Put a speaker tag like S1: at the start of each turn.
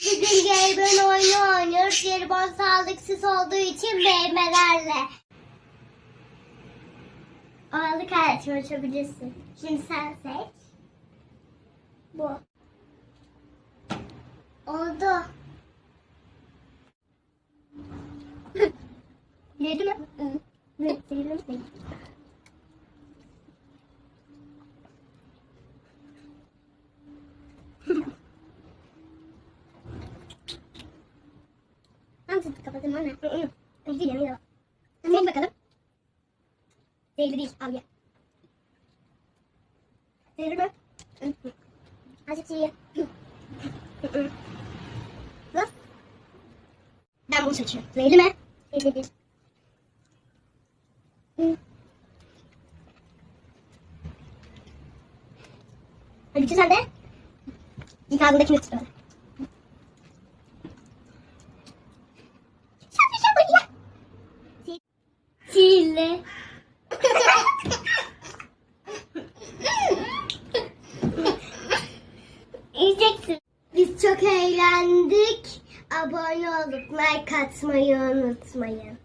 S1: Bugün Gelben oyunu oynuyoruz. Jelibon sağlıksız olduğu için meyvelerle. Aralık aletini açabilirsin. Şimdi sen seç. Bu. Oldu. Yedi mi? Evet, yedi kapatayım anne? Öyle değil ya. Seç bakalım. Zehirli değil. Al ye. Zehirli mi? Azıcık ye. Hı. Bak. Ben bunu seçiyorum. Zehirli mi? Zehirli değil. Hadi sen de. İlk ağzındakini tut. Sihirli. Yiyeceksin. Biz çok eğlendik. Abone olup like atmayı unutmayın.